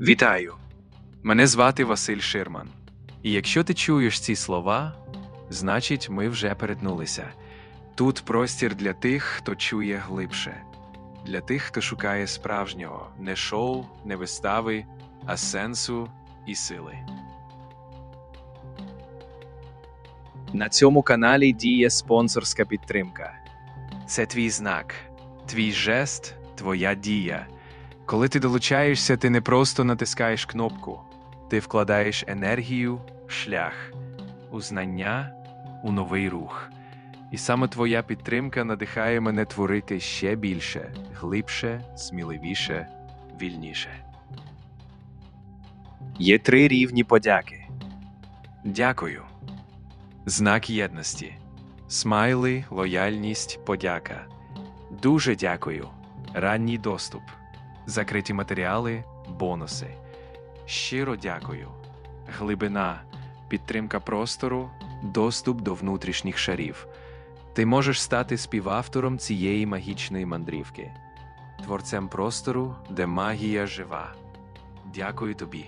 Вітаю! Мене звати Василь Ширман. І якщо ти чуєш ці слова, значить ми вже перетнулися. Тут простір для тих, хто чує глибше, для тих, хто шукає справжнього, не шоу, не вистави, а сенсу і сили. На цьому каналі діє спонсорська підтримка. Це твій знак, твій жест, твоя дія. Коли ти долучаєшся, ти не просто натискаєш кнопку, ти вкладаєш енергію, шлях, у знання, у новий рух. І саме твоя підтримка надихає мене творити ще більше, глибше, сміливіше, вільніше. Є три рівні подяки. Дякую. Знак єдності. Смайли, лояльність, подяка. Дуже дякую. Ранній доступ. Закриті матеріали, бонуси. Щиро дякую. Глибина, підтримка простору, доступ до внутрішніх шарів. Ти можеш стати співавтором цієї магічної мандрівки, творцем простору, де магія жива. Дякую тобі.